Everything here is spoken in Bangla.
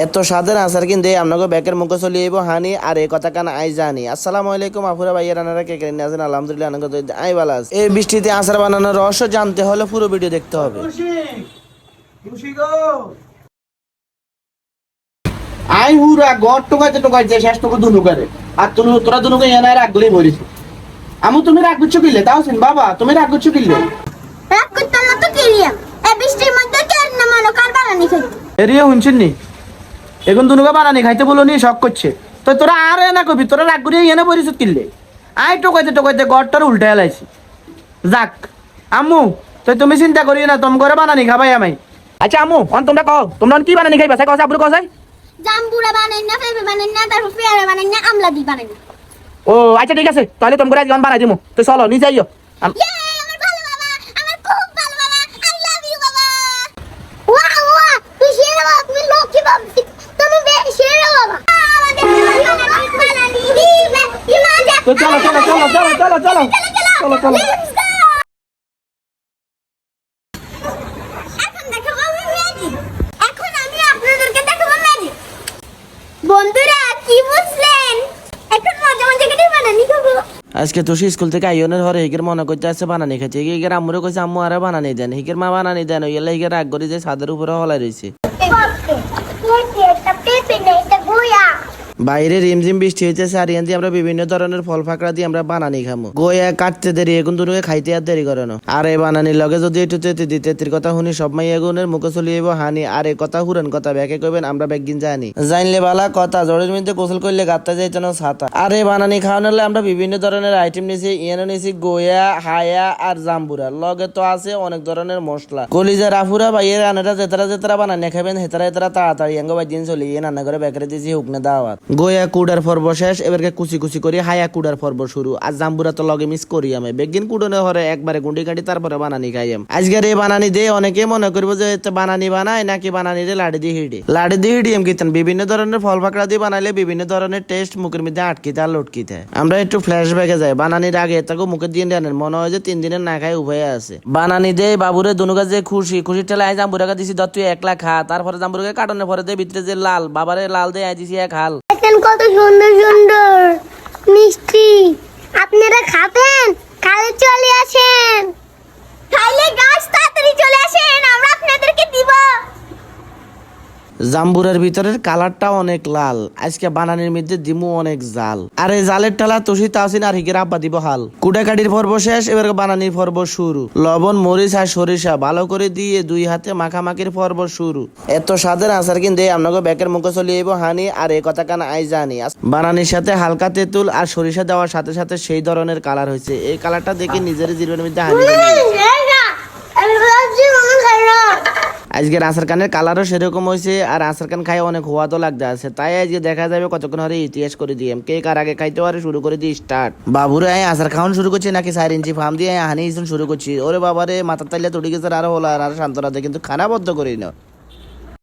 এত স্বাদের আচার কিন্তু আপনাকে ব্যাকের মুখে চলে যাইব হানি আর এই কথা কান আই জানি। আসসালামু আলাইকুম আফুরা ভাইয়ের রানারা কে কেন আছেন আলহামদুলিল্লাহ আনন্দ আই আছি। এই বৃষ্টিতে আচার বানানোর রহস্য জানতে হলে পুরো ভিডিও দেখতে হবে। আই হুরা গড় টোকাইতে টোকাইতে শেষ তোকে দুনু করে। আর তুমি তোরা দুনুকে এনে রাগ গলি মরিস। আমু তুমি রাগ গুচ্ছ কিনলে তাও সিন বাবা তুমি রাগ গুচ্ছ কিনলে রাগ করতাম না তো কিলিয়াম এই বৃষ্টির মধ্যে কে না মানো কার বানানি এরিয়ে শুনছেন নি? এখন দুনুকে বানানি খাইতে বলো নি শখ করছে। তো তোরা আর না কবি তোরা রাগ করিয়ে এনে পরিশোধ কিনলে। আই টোকাইতে টোকাইতে গড়টার উল্টে এলাইছি যাক আম্মু তো তুমি চিন্তা করিও না তোম করে বানানি খাবাই আমি আচ্ছা আম্মু অন তোমরা কও তোমরা কি বানানি খাইবা? সাই কসাই আব্বু কসাই জাম্বুরা বানাই না ফেবে বানাই না তারপর পেয়ারা বানাই না আমলা দি বানাই ও আচ্ছা ঠিক আছে তাহলে তোমরা আজকে বানাই দিমু। তো চলো নিজে আইও। ইয়ে আমার ভালো বাবা আমার খুব ভালো বাবা আই লাভ ইউ বাবা। ওয়া ওয়া তুই শেরা বাবা তুমি বাবা তুমি বে শেরা বাবা আমাদের বানানি দিবে ইমাজা তো চলো চলো চলো চলো চলো চলো। চলো চলো। বন্ধুরা কি বুঝলেন? এখন মজা মজা করে বানানি খাব। আজকে তো সে স্কুল থেকে আইনের হরে হিকের মনে করতে আছে বানানি খাইছে হিকের আম্মুরে কইছে আম্মু আরে বানানি দেন। হিকের মা বানানি দেন ওই হিকের রাগ করে যে ছাদের উপরে হলাই রয়েছে বাইরে রিমঝিম বৃষ্টি হয়েছে আর দিয়ে আমরা বিভিন্ন ধরনের ফল ফাকড়া দিয়ে আমরা বানানি খামো। গোয়া কাটতে দেরি, এগুন তুমি খাইতে আর দেরি করে না। আর এই বানানির লগে যদি একটু তেতি দিতে তেতির কথা শুনি সব মাই এগুনের মুখে চলে যাব হানি, আর এই কথা হুরেন কথা, ব্যাকে কইবেন, আমরা ব্যাগিন জানি জানলে বালা কথা জড়ের মধ্যে গোসল করলে গাত্তা যাইতে না ছাতা। আর এই বানানি খাওয়ানোর আমরা বিভিন্ন ধরনের আইটেম নিয়েছি ইয়ানো নিয়েছি গোয়া হায়া আর জাম্বুরা। লগে তো আছে অনেক ধরনের মশলা। কলিজা রাফুরা বা ইয়ে রান্নাটা যেতারা যেতারা বানানি খাবেন হেতারা হেতারা তাড়াতাড়ি আঙ্গ বা দিন চলে গিয়ে রান্না করে বেকারে দিয়েছি হুকনে দাওয়াত। গোয়া কুডার পর্ব শেষ, এবারকে কুচি কুচি করি, হায়া কুডার পর্ব শুরু। আর জাম্বুরা তো লগে মিস করি আমি। বেগিন কুডনে হরে একবারে গুন্ডি কাটি, তারপরে বানানি খাইম আজকের এই বানানি দিয়ে অনেকে মনে করব যে বানানি বানায় নাকি বানানি দিয়ে লাড়ি দিয়ে হিডি? লাড়ি দিয়ে হিডিএম কিতেন? বিভিন্ন ধরনের ফল ফাকড়া দিয়ে বানাইলে বিভিন্ন ধরনের টেস্ট মুখের মধ্যে আটকিতে আর লটকিতে। আমরা একটু ফ্ল্যাশ ব্যাগে যাই। বানানির আগে তাকে মুখে দিয়ে নেন। মনে হয় যে তিন দিনের না খাই উভয়ে আছে। বানানি দে বাবুরে দুনুকা যে খুশি খুশি ঠেলা আই জাম্বুরাকে দিছি, দত্ত তুই একলা খা। তারপরে জাম্বুরাকে কাটনের পরে দে ভিতরে যে লাল, বাবারে লাল দে আই দিছি এক হাল। দেখেন কত সুন্দর সুন্দর। মিষ্টি। আপনারা খাবেন? কালে চলে আসেন খাইলে গাছ তাড়াতাড়ি চলে আসেন আমরা আপনাদেরকে দিব জাম্বুরের ভিতরের কালারটা অনেক লাল। আজকে বানানির মধ্যে দিমু অনেক জাল। আর এই জালের টালা তুষি তাওসিন আর হিগের আব্বা দিব হাল। কুটাকাটির পর্ব শেষ, এবার বানানির পর্ব শুরু। লবণ, মরিচ আর সরিষা ভালো করে দিয়ে দুই হাতে মাখামাখির পর্ব শুরু। এত স্বাদের আচার কিন্তু আপনাকে ব্যাকের মুখে চলে যাইব হানি, আর এই কথা কান আই জানি। বানানির সাথে হালকা তেঁতুল আর সরিষা দেওয়ার সাথে সাথে সেই ধরনের কালার হয়েছে। এই কালারটা দেখে নিজের জীবনের মধ্যে হানি আজকের আসার কানের কালারও সেরকম হয়েছে আর আসার কান খাই অনেক হওয়াতো লাগতে আছে। তাই আজকে দেখা যাবে কতক্ষণ হরে ইতিহাস করে দিয়ে। কে কার আগে খাইতে পারে শুরু করে দিই স্টার্ট বাবুরে আয় আসার খাওয়ান শুরু করছে নাকি চার ইঞ্চি ফার্ম দিয়ে? হানি শুরু করছি। ওরে বাবারে, মাথার তাইলে তুড়ি গেছে আর হলো আর শান্তরাতে কিন্তু খানা বদ্ধ করি না।